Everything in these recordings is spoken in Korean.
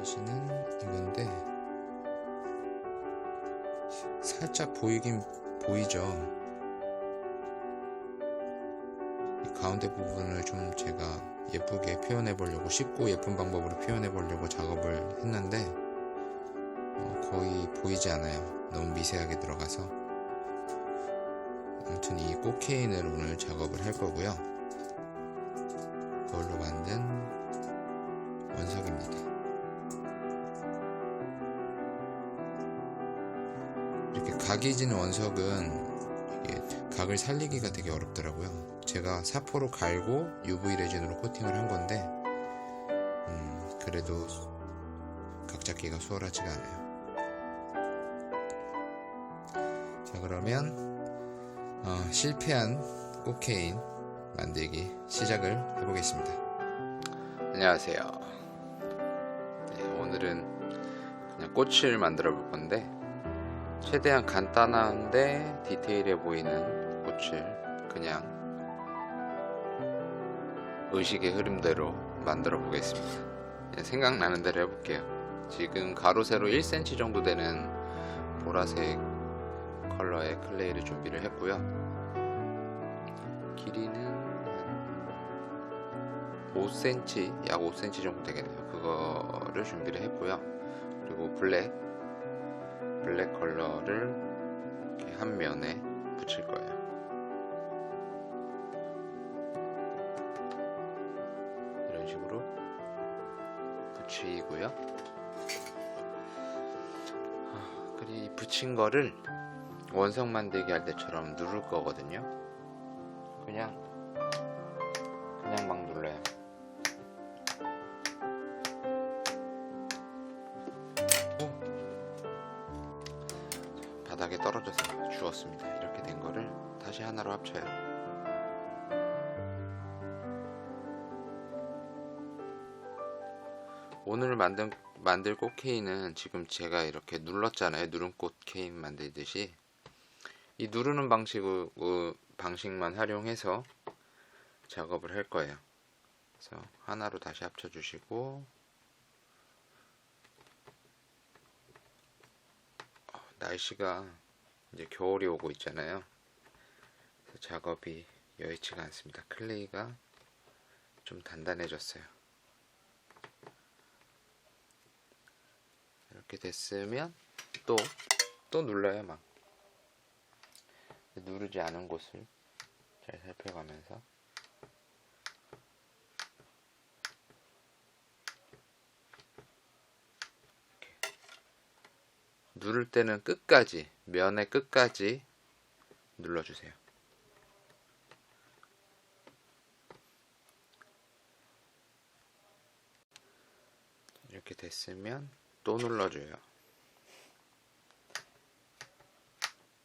이미지는 이건데 살짝 보이긴 보이죠. 이 가운데 부분을 좀 제가 예쁘게 표현해 보려고 쉽고 예쁜 방법으로 표현해 보려고 작업을 했는데 어, 거의 보이지 않아요. 너무 미세하게 들어가서 아무튼 이 꽃케인을 오늘 작업을 할 거고요. 이렇게 각이 진 원석은 각을 살리기가 되게 어렵더라고요. 제가 사포로 갈고 UV 레진으로 코팅을 한 건데, 음, 그래도 각 잡기가 수월하지가 않아요. 자, 그러면, 어, 실패한 꽃케인 만들기 시작을 해보겠습니다. 안녕하세요. 네, 오늘은 그냥 꽃을 만들어 볼 건데, 최대한 간단한데 디테일해 보이는 꽃을 그냥 의식의 흐름대로 만들어 보겠습니다. 생각나는 대로 해볼게요. 지금 가로 세로 1cm 정도 되는 보라색 컬러의 클레이를 준비를 했고요. 길이는 한 5cm, 약 5cm 정도 되겠네요. 그거를 준비를 했고요. 그리고 블랙 블랙 컬러를 한 면에 붙일 거예요. 이런 식으로 붙이고요. 아, 그리고 이 붙인 거를 원석 만들기 할 때처럼 누를 거거든요. 그냥 만든 만들 꽃 케이는 지금 제가 이렇게 눌렀잖아요. 누름꽃 케인 만들듯이 이 누르는 방식 그 방식만 활용해서 작업을 할 거예요. 그래서 하나로 다시 합쳐 주시고 날씨가 이제 겨울이 오고 있잖아요. 작업이 여의치가 않습니다. 클레이가 좀 단단해졌어요. 이렇게 됐으면 또, 또 눌러요, 막. 누르지 않은 곳을 잘 살펴가면서 누를 때는 끝까지 면의 끝까지 눌러주세요. 이렇게 됐으면 또 눌러줘요.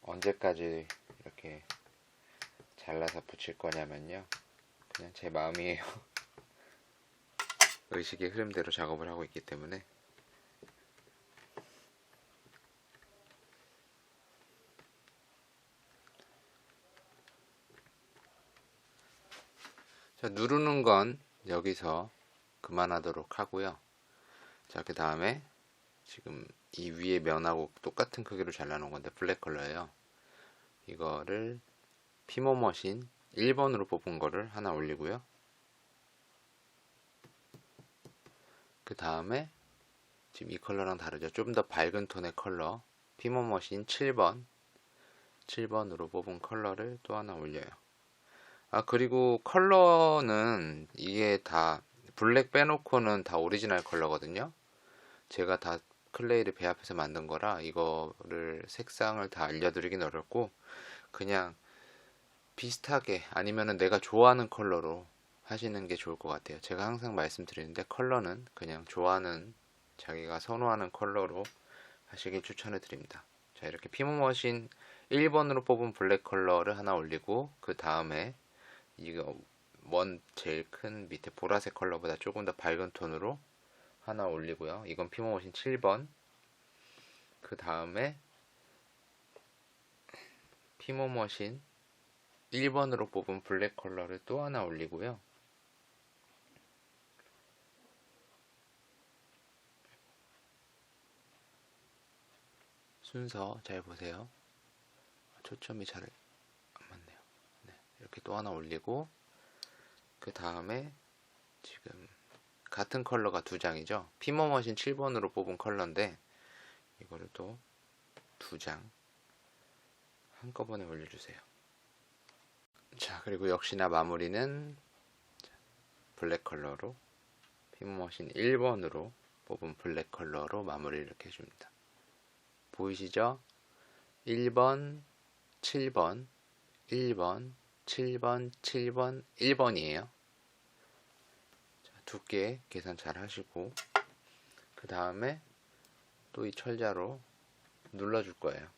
언제까지 이렇게 잘라서 붙일 거냐면요. 그냥 제 마음이에요. 의식의 흐름대로 작업을 하고 있기 때문에 자, 누르는 건 여기서 그만하도록 하고요. 자, 그 다음에 지금 이 위에 면하고 똑같은 크기로 잘라놓은 건데 블랙 컬러예요. 이거를 피모 머신 1번으로 뽑은 거를 하나 올리고요. 그 다음에 지금 이 컬러랑 다르죠. 좀 더 밝은 톤의 컬러 피모 머신 7번 7번으로 뽑은 컬러를 또 하나 올려요. 아 그리고 컬러는 이게 다 블랙 빼놓고는 다 오리지널 컬러거든요. 제가 다 클레이를 배합해서 만든 거라 이거를 색상을 다 알려드리긴 어렵고 그냥 비슷하게 아니면은 내가 좋아하는 컬러로 하시는 게 좋을 것 같아요. 제가 항상 말씀드리는데 컬러는 그냥 좋아하는 자기가 선호하는 컬러로 하시길 추천해 드립니다. 자 이렇게 피모머신 1번으로 뽑은 블랙 컬러를 하나 올리고 그 다음에 이거 원 제일 큰 밑에 보라색 컬러보다 조금 더 밝은 톤으로 하나 올리고요. 이건 피모 머신 7번. 그 다음에 피모 머신 1번으로 뽑은 블랙 컬러를 또 하나 올리고요. 순서 잘 보세요. 초점이 잘 안 맞네요. 네, 이렇게 또 하나 올리고 그 다음에 지금 같은 컬러가 두 장이죠. 피머머신 7번으로 뽑은 컬러인데 이거를 또 두 장 한꺼번에 올려주세요. 자 그리고 역시나 마무리는 블랙 컬러로 피머머신 1번으로 뽑은 블랙 컬러로 마무리를 이렇게 해줍니다. 보이시죠? 1번, 7번, 1번, 7번, 7번, 1번이에요. 두께 계산 잘 하시고 그 다음에 또 이 철자로 눌러줄 거예요.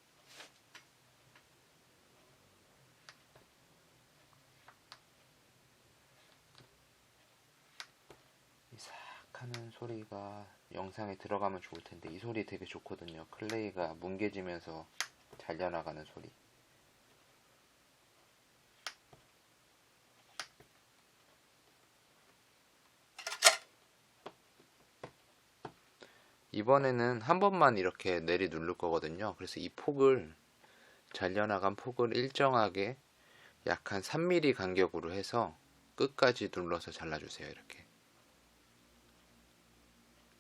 이싹 하는 소리가 영상에 들어가면 좋을 텐데 이 소리 되게 좋거든요. 클레이가 뭉개지면서 잘려나가는 소리. 이번에는 한 번만 이렇게 내리 누를 거거든요. 그래서 이 폭을 잘려나간 폭을 일정하게 약 한 3mm 간격으로 해서 끝까지 눌러서 잘라주세요. 이렇게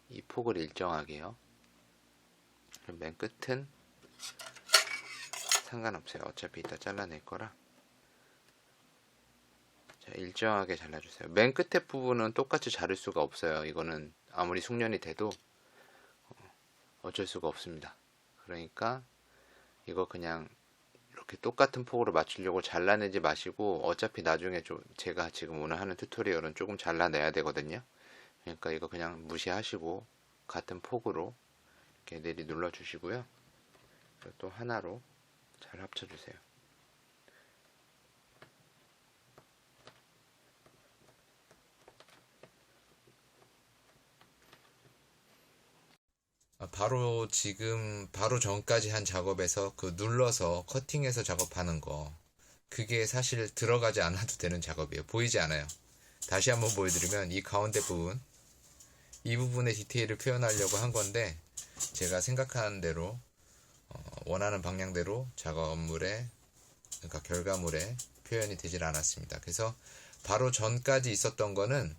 이 폭을 일정하게요. 맨 끝은 상관없어요. 어차피 이따 잘라낼 거라. 자, 일정하게 잘라주세요. 맨 끝에 부분은 똑같이 자를 수가 없어요. 이거는 아무리 숙련이 돼도 어쩔 수가 없습니다. 그러니까 이거 그냥 이렇게 똑같은 폭으로 맞추려고 잘라내지 마시고 어차피 나중에 좀 제가 지금 오늘 하는 튜토리얼은 조금 잘라내야 되거든요. 그러니까 이거 그냥 무시하시고 같은 폭으로 이렇게 내리 눌러 주시고요. 또 하나로 잘 합쳐 주세요. 바로 지금 바로 전까지 한 작업에서 그 눌러서 커팅해서 작업하는 거 그게 사실 들어가지 않아도 되는 작업이에요. 보이지 않아요. 다시 한번 보여드리면 이 가운데 부분 이 부분의 디테일을 표현하려고 한 건데 제가 생각하는 대로 어, 원하는 방향대로 작업물에 그러니까 결과물에 표현이 되질 않았습니다. 그래서 바로 전까지 있었던 거는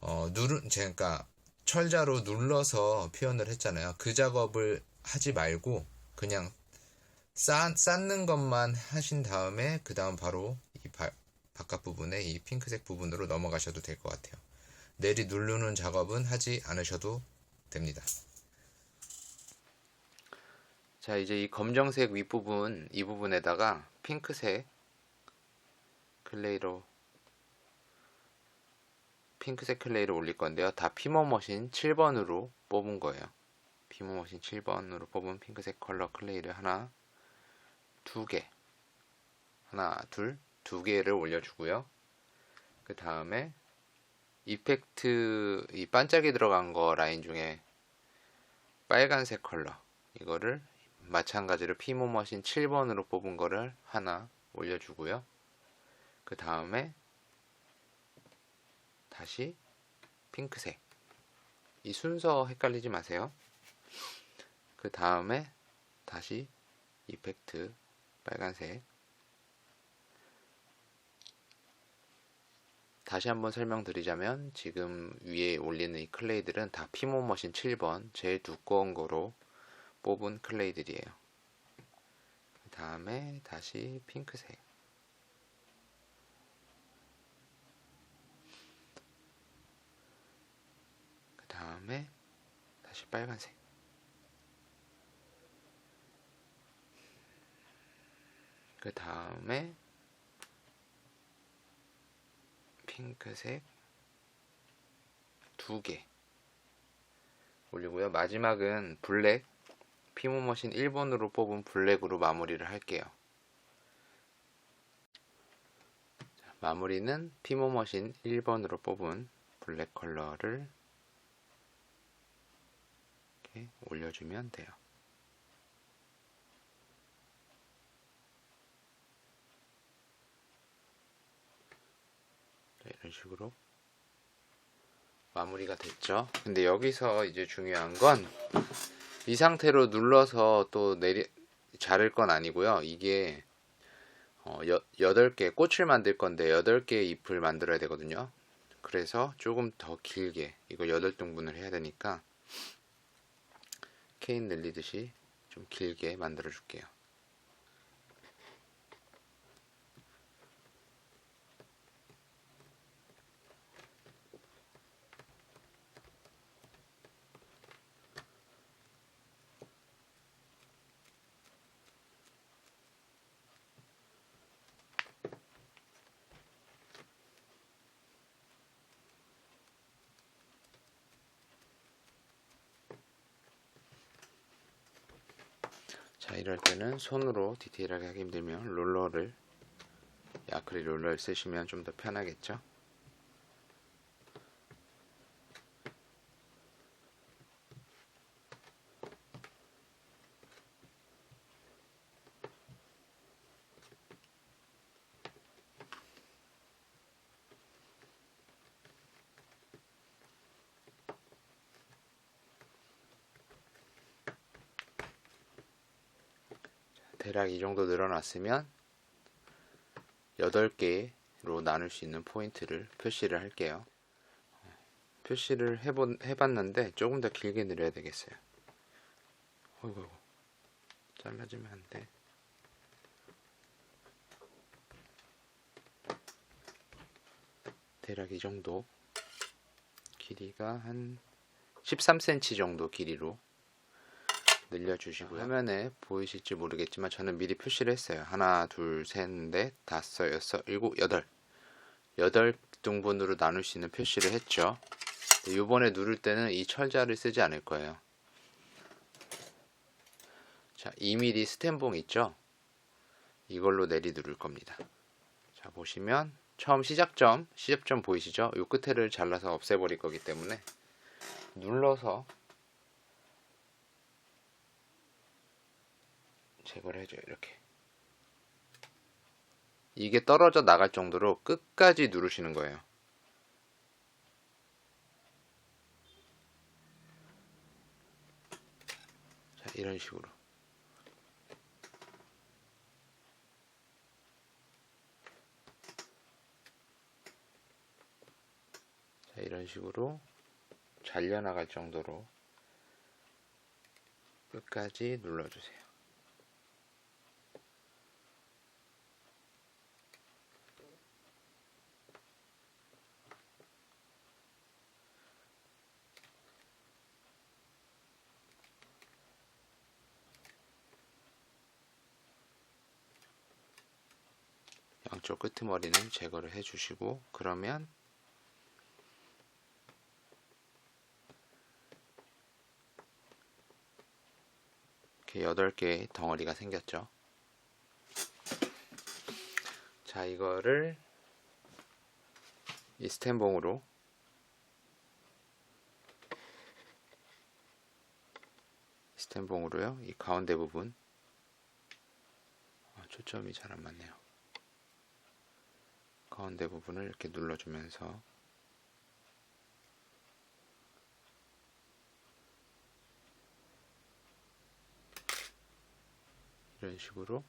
어, 누른 그러니까 철자로 눌러서 표현을 했잖아요. 그 작업을 하지 말고 그냥 쌓, 쌓는 것만 하신 다음에 그 다음 바로 이 바, 바깥 부분에 이 핑크색 부분으로 넘어가셔도 될 것 같아요. 내리 누르는 작업은 하지 않으셔도 됩니다. 자 이제 이 검정색 윗부분 이 부분에다가 핑크색 클레이로 핑크색 클레이를 올릴 건데요. 다 피머 머신 7번으로 뽑은 거예요. 피머 머신 7번으로 뽑은 핑크색 컬러 클레이를 하나, 두 개, 하나, 둘, 두 개를 올려주고요. 그 다음에 이펙트, 이 반짝이 들어간 거 라인 중에 빨간색 컬러, 이거를 마찬가지로 피머머신 7번으로 뽑은 거를 하나 올려주고요. 그 다음에 다시 핑크색. 이 순서 헷갈리지 마세요. 그 다음에 다시 이펙트 빨간색. 다시 한번 설명드리자면 지금 위에 올리는 이 클레이들은 다 피모 머신 7번 제일 두꺼운 거로 뽑은 클레이들이에요. 그 다음에 다시 핑크색 다음에 다시 빨간색. 그 다음에 핑크색 두 개 올리고요. 마지막은 블랙 피모머신 1번으로 뽑은 블랙으로 마무리를 할게요. 마무리는 피모머신 1번으로 뽑은 블랙 컬러를 이렇게 올려주면 돼요. 이런 식으로 마무리가 됐죠. 근데 여기서 이제 중요한 건 이 상태로 눌러서 또 내리 자를 건 아니고요. 이게 어, 여, 8개 꽃을 만들 건데 8개의 잎을 만들어야 되거든요. 그래서 조금 더 길게 이거 8등분을 해야 되니까 케인 늘리듯이 좀 길게 만들어 줄게요. 자 이럴 때는 손으로 디테일하게 하기 힘들면 롤러를 아크릴 롤러를 쓰시면 좀 더 편하겠죠 대략 이 정도 늘어났으면 8개로 나눌 수 있는 포인트를 표시를 할게요. 표시를 해본, 해봤는데 조금 더 길게 늘려야 되겠어요. 어이구. 잘라지면 안 돼. 대략 이 정도 길이가 한 13cm 정도 길이로 늘려주시고요. 화면에 보이실지 모르겠지만 저는 미리 표시를 했어요. 하나, 둘, 셋, 넷, 다섯, 여섯, 일곱, 여덟. 여덟 등분으로 나눌 수 있는 표시를 했죠. 이번에 누를 때는 이 철자를 쓰지 않을 거예요. 자, 2mm 스텐봉 있죠? 이걸로 내리 누를 겁니다. 자, 보시면 처음 시작점, 시작점 보이시죠? 이 끝에를 잘라서 없애버릴 거기 때문에 눌러서 제거를 해줘요 이렇게. 이게 떨어져 나갈 정도로 끝까지 누르시는 거예요. 자 이런 식으로. 자 이런 식으로 잘려나갈 정도로 끝까지 눌러주세요 양쪽 끄트머리는 제거를 해주시고 그러면 이렇게 8개의 덩어리가 생겼죠? 자 이거를 이 스텐봉으로 스텐봉으로요? 이 가운데 부분. 아, 초점이 잘 안 맞네요 가운데 부분을 이렇게 눌러주면서 이런 식으로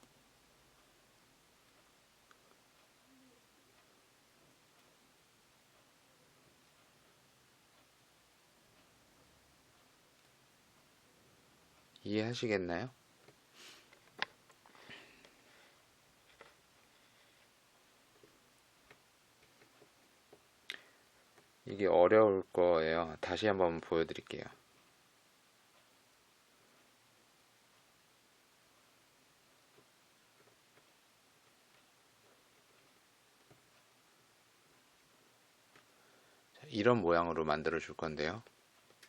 이해하시겠나요? 이게 어려울 거예요. 다시 한번 보여드릴게요. 이런 모양으로 만들어 줄 건데요.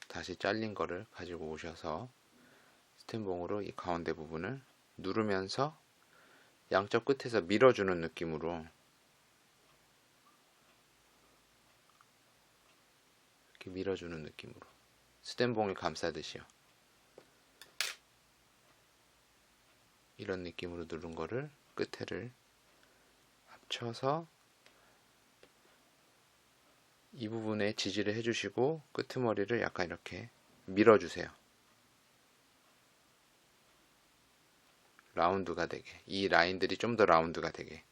다시 잘린 거를 가지고 오셔서 스텐봉으로 이 가운데 부분을 누르면서 양쪽 끝에서 밀어주는 느낌으로 이렇게 밀어주는 느낌으로 스텐봉을 감싸듯이요. 이런 느낌으로 누른 거를 끝에를 합쳐서 이 부분에 지지를 해주시고 끄트머리를 약간 이렇게 밀어주세요. 라운드가 되게 이 라인들이 좀 더 라운드가 되게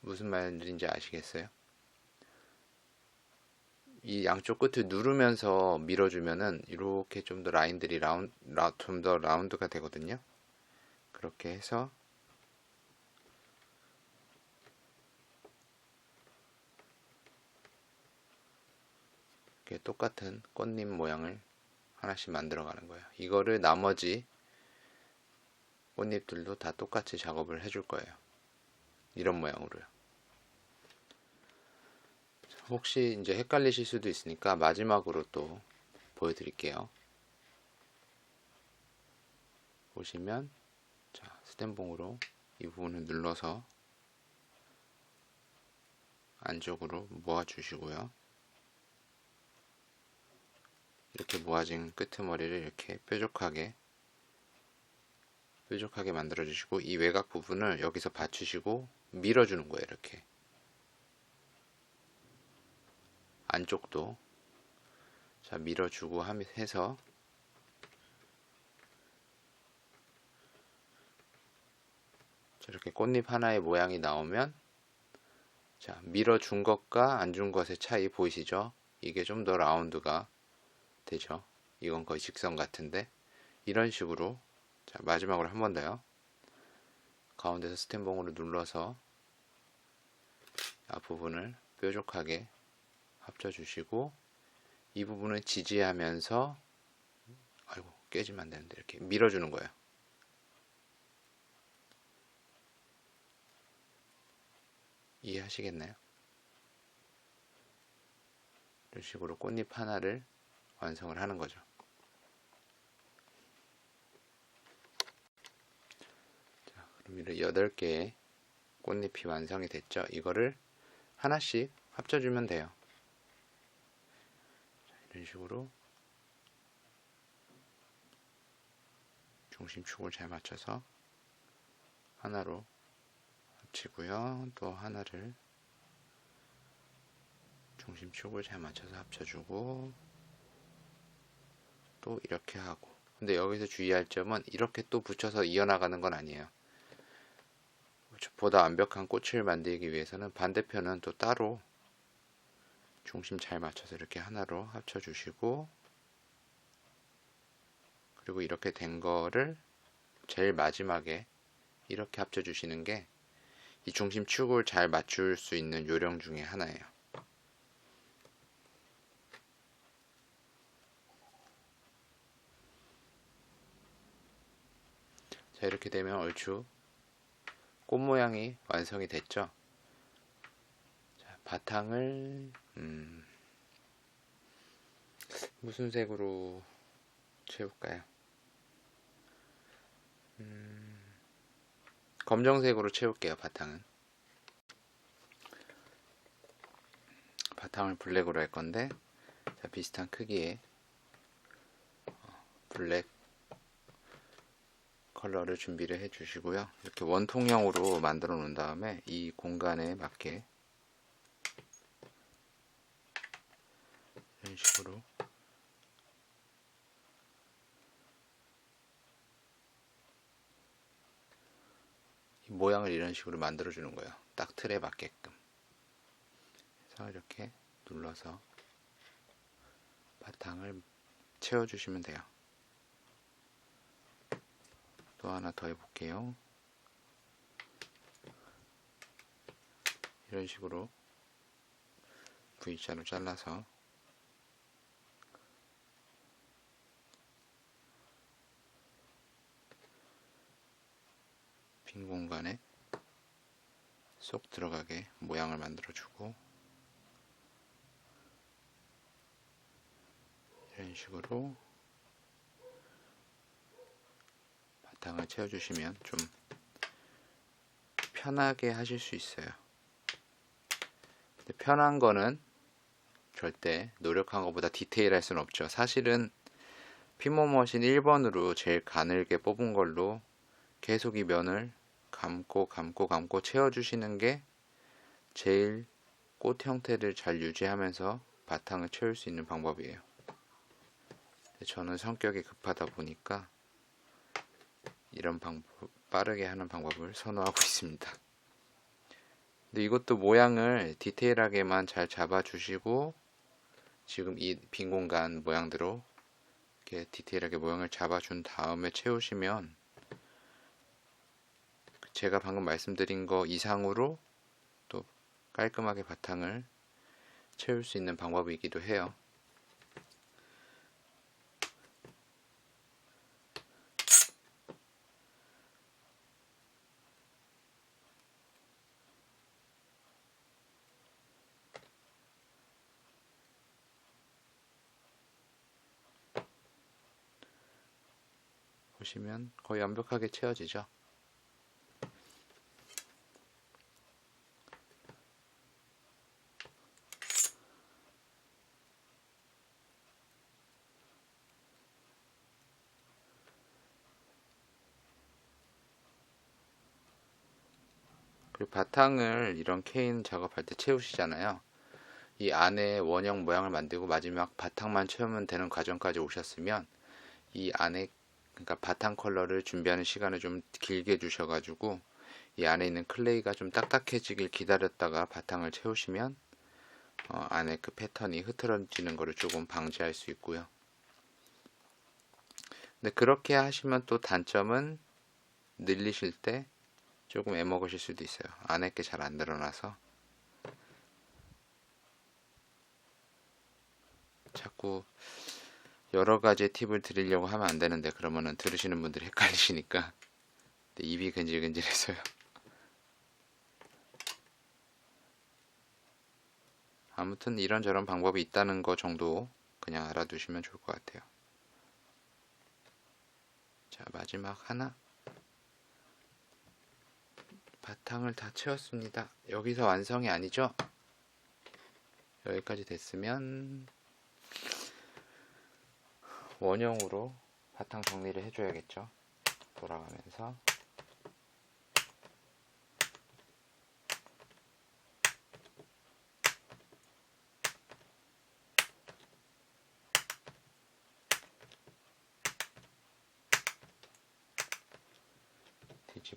무슨 말인지 아시겠어요? 이 양쪽 끝을 누르면서 밀어주면은 이렇게 좀 더 라인들이 라운 라, 좀더 라운드가 되거든요. 그렇게 해서 이렇게 똑같은 꽃잎 모양을 하나씩 만들어 가는 거예요. 이거를 나머지 꽃잎들도 다 똑같이 작업을 해줄 거예요. 이런 모양으로요. 혹시 이제 헷갈리실 수도 있으니까 마지막으로 또 보여드릴게요. 보시면 자 스탬봉으로 이 부분을 눌러서 안쪽으로 모아주시고요. 이렇게 모아진 끄트머리를 이렇게 뾰족하게 뾰족하게 만들어 주시고 이 외곽 부분을 여기서 받치시고 밀어주는 거예요 이렇게 안쪽도 자 밀어주고 해서 이렇게 꽃잎 하나의 모양이 나오면 자 밀어준 것과 안 준 것의 차이 보이시죠? 이게 좀 더 라운드가 되죠. 이건 거의 직선 같은데 이런 식으로 자 마지막으로 한 번 더요. 가운데서 스탬봉으로 눌러서 앞부분을 뾰족하게 합쳐주시고 이 부분을 지지하면서 아이고 깨지면 안 되는데 이렇게 밀어주는 거예요. 이해하시겠나요? 이런 식으로 꽃잎 하나를 완성을 하는 거죠. 자, 그럼 이런 8개의 꽃잎이 완성이 됐죠. 이거를 하나씩 합쳐주면 돼요. 자, 이런 식으로 중심축을 잘 맞춰서 하나로 합치고요. 또 하나를 중심축을 잘 맞춰서 합쳐주고 또 이렇게 하고 근데 여기서 주의할 점은 이렇게 또 붙여서 이어나가는 건 아니에요 보다 완벽한 꽃을 만들기 위해서는 반대편은 또 따로 중심 잘 맞춰서 이렇게 하나로 합쳐 주시고 그리고 이렇게 된 거를 제일 마지막에 이렇게 합쳐 주시는 게 이 중심 축을 잘 맞출 수 있는 요령 중에 하나예요. 자 이렇게 되면 얼추 꽃 모양이 완성이 됐죠? 자, 바탕을 음, 무슨 색으로 채울까요 음, 검정색으로 채울게요 바탕은 바탕을 블랙으로 할 건데 자, 비슷한 크기의 어, 블랙 컬러를 준비를 해 주시고요. 이렇게 원통형으로 만들어 놓은 다음에 이 공간에 맞게 이런 식으로 이 모양을 이런 식으로 만들어 주는 거예요. 딱 틀에 맞게끔. 그래서 이렇게 눌러서 바탕을 채워 주시면 돼요. 또 하나 더 해볼게요. 이런 식으로 V자로 잘라서 빈 공간에 쏙 들어가게 모양을 만들어주고 이런 식으로 바탕을 채워주시면 좀 편하게 하실 수 있어요. 근데 편한 거는 절대 노력한 것보다 디테일할 수는 없죠. 사실은 피모 머신 1번으로 제일 가늘게 뽑은 걸로 계속 이 면을 감고 감고 감고 채워주시는 게 제일 꽃 형태를 잘 유지하면서 바탕을 채울 수 있는 방법이에요. 저는 성격이 급하다 보니까 이런 방법, 빠르게 하는 방법을 선호하고 있습니다. 근데 이것도 모양을 디테일하게만 잘 잡아주시고 지금 이 빈 공간 모양대로 이렇게 디테일하게 모양을 잡아준 다음에 채우시면 제가 방금 말씀드린 거 이상으로 또 깔끔하게 바탕을 채울 수 있는 방법이기도 해요. 보시면 거의 완벽하게 채워지죠. 바탕을 이런 케인 작업할 때 채우시잖아요. 이 안에 원형 모양을 만들고 마지막 바탕만 채우면 되는 과정까지 오셨으면 이 안에 그러니까 바탕 컬러를 준비하는 시간을 좀 길게 주셔가지고 이 안에 있는 클레이가 좀 딱딱해지길 기다렸다가 바탕을 채우시면 어, 안에 그 패턴이 흐트러지는 것을 조금 방지할 수 있고요. 근데 그렇게 하시면 또 단점은 늘리실 때 조금 애먹으실 수도 있어요. 안에 게 잘안 늘어나서 자꾸 여러 가지 팁을 드리려고 하면 안 되는데 그러면은 들으시는 분들이 헷갈리시니까 입이 근질근질해서요. 아무튼 이런저런 방법이 있다는 거 정도 그냥 알아두시면 좋을 것 같아요. 자 마지막 하나 바탕을 다 채웠습니다. 여기서 완성이 아니죠? 여기까지 됐으면 원형으로 바탕 정리를 해줘야겠죠. 돌아가면서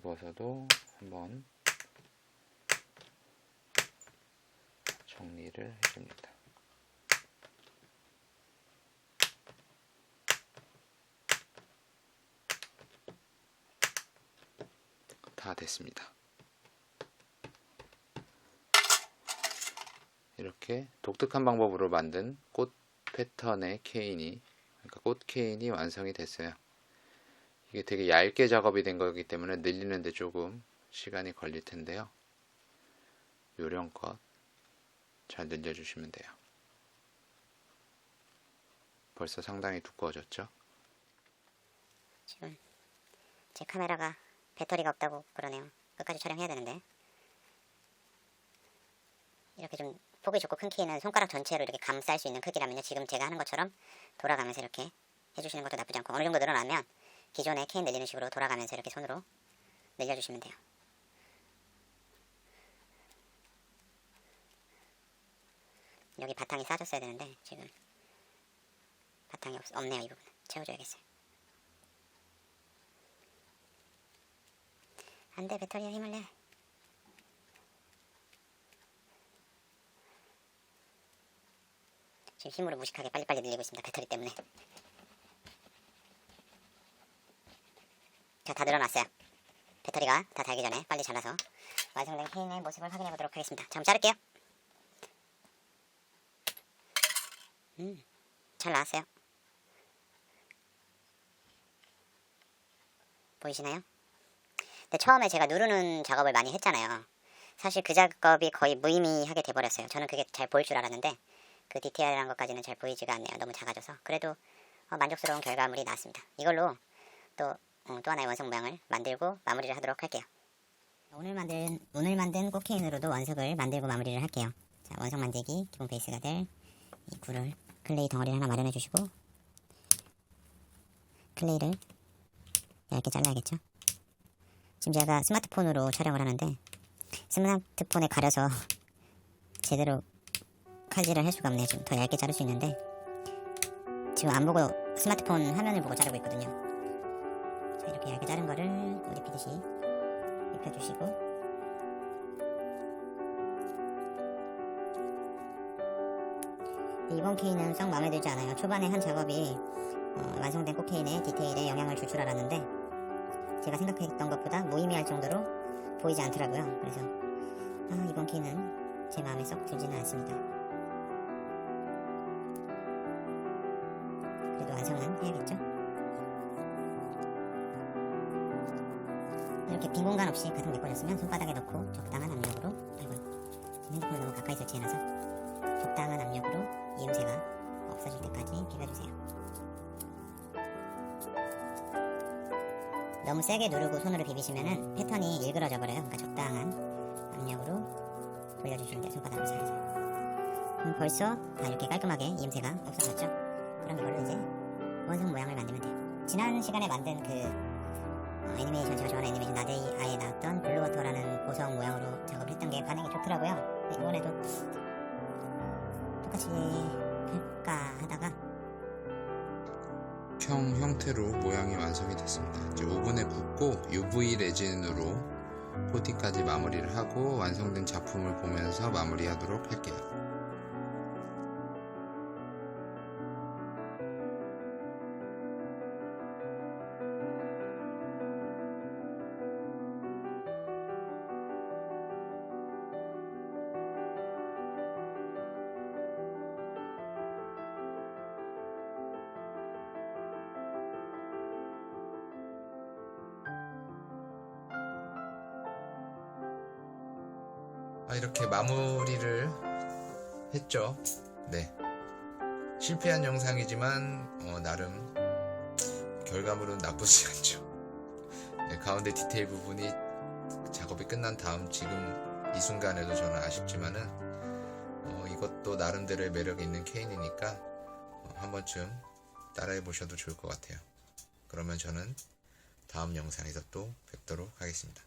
집어서도 한번 정리를 해줍니다. 다 됐습니다. 이렇게 독특한 방법으로 만든 꽃 패턴의 케인이 그러니까 꽃 케인이 완성이 됐어요. 이게 되게 얇게 작업이 된 거기 때문에 늘리는데 조금 시간이 걸릴 텐데요. 요령껏 잘 늘려주시면 돼요. 벌써 상당히 두꺼워졌죠? 지금 제 카메라가 배터리가 없다고 그러네요. 끝까지 촬영해야 되는데 이렇게 좀 폭이 좋고 큰 키는 손가락 전체를 이렇게 감쌀 수 있는 크기라면요. 지금 제가 하는 것처럼 돌아가면서 이렇게 해주시는 것도 나쁘지 않고 어느 정도 늘어나면 기존의 케인 늘리는 식으로 돌아가면서 이렇게 손으로 늘려주시면 돼요. 여기 바탕이 싸졌어야 되는데 지금 바탕이 없, 없네요. 이 부분 채워줘야겠어요. 안돼 배터리에 힘을 내. 지금 힘으로 무식하게 빨리빨리 늘리고 있습니다. 배터리 때문에. 자, 다 늘어났어요. 배터리가 다 달기 전에 빨리 잘라서 완성된 케인의 모습을 확인해 보도록 하겠습니다. 자, 그럼 자를게요. 음, 잘 나왔어요. 보이시나요? 근데 처음에 제가 누르는 작업을 많이 했잖아요. 사실 그 작업이 거의 무의미하게 돼버렸어요. 저는 그게 잘 보일 줄 알았는데 그 디테일한 것까지는 잘 보이지가 않네요. 너무 작아져서. 그래도 어, 만족스러운 결과물이 나왔습니다. 이걸로 또, 어, 또 하나의 완성 모양을 만들고 마무리를 하도록 할게요. 오늘 만든, 오늘 만든 꽃케인으로도 원석을 만들고 마무리를 할게요. 자, 원석 만들기 기본 베이스가 될 이 굴을 클레이 덩어리를 하나 마련해 주시고 클레이를 얇게 잘라야겠죠. 지금 제가 스마트폰으로 촬영을 하는데 스마트폰에 가려서 제대로 칼질을 할 수가 없네요. 지금 더 얇게 자를 수 있는데 지금 안 보고 스마트폰 화면을 보고 자르고 있거든요. 이렇게 얇게 자른 거를 옷 입히듯이 입혀주시고 이번 케이는 썩 마음에 들지 않아요. 초반에 한 작업이 어, 완성된 꽃케인의 디테일에 영향을 줄 줄 알았는데 제가 생각했던 것보다 무의미할 정도로 보이지 않더라고요. 그래서 아, 이번 케이는 제 마음에 썩 들지는 않습니다. 없이 가득 메꿔졌으면 손바닥에 넣고 적당한 압력으로 아이고 핸드폰을 너무 가까이 설치해놔서 적당한 압력으로 이음새가 없어질 때까지 비벼주세요. 너무 세게 누르고 손으로 비비시면은 패턴이 일그러져 버려요. 그러니까 적당한 압력으로 돌려주시면 돼요. 손바닥을 살살. 벌써 다 이렇게 깔끔하게 이음새가 없어졌죠? 그럼 이걸로 이제 원성 모양을 만들면 돼요. 지난 시간에 만든 그 어, 애니메이션 제가 좋아하는 애니메이션 나데이아에 나왔던 블루워터라는 보석 모양으로 작업을 했던 게 반응이 좋더라고요. 이번에도 똑같이 할까 하다가 평 형태로 모양이 완성이 됐습니다. 이제 오븐에 굽고 UV 레진으로 코팅까지 마무리를 하고 완성된 작품을 보면서 마무리하도록 할게요. 이렇게 마무리를 했죠. 네. 실패한 영상이지만 어, 나름 결과물은 나쁘지 않죠. 네, 가운데 디테일 부분이 작업이 끝난 다음 지금 이 순간에도 저는 아쉽지만은 어, 이것도 나름대로의 매력이 있는 케인이니까 어, 한 번쯤 따라해 보셔도 좋을 것 같아요. 그러면 저는 다음 영상에서 또 뵙도록 하겠습니다.